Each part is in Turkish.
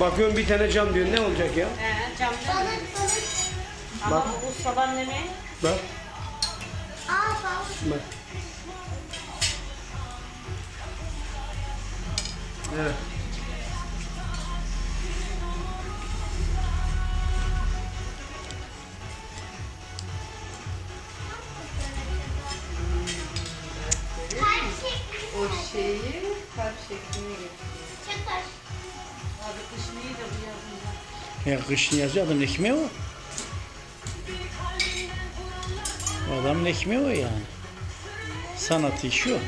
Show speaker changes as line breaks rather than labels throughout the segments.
Bakıyorum bir tane cam diyor. Ne olacak ya?
He, cam değil mi?
Balık balık.
Ama
Bak.
bu ustadan ne mi?
Bak. Bak. Evet.
O şeyi kalp şekline getiriyor.
Çakar.
Ya kışın yazıyor adamın ekmeği o. O adamın ekmeği o yani. Sanatı işi o.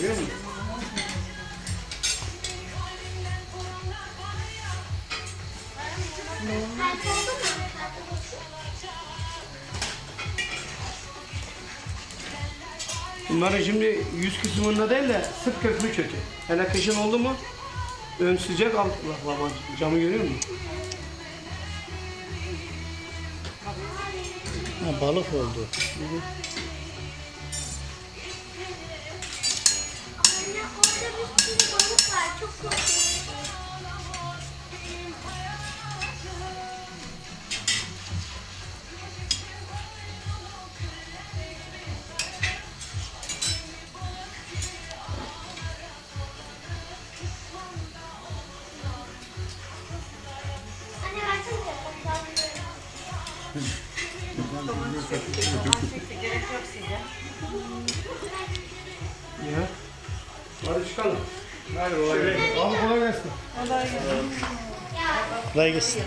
Görüyor musun?
Kalp
Bunların şimdi yüz kısmında değil de sırt köklü kötü. Hele kışın oldu mu ön sıcak alt bak camı görüyor musun?
Ha, balık oldu.
Anne orada bir sürü balık var. Çok korkunç. Babamın çekti, babam
çekti. Gerek yok size.
Ya. Hadi çıkalım. Hayır kolay gelsin. Abi kolay gelsin. Kolay gelsin.
Kolay gelsin.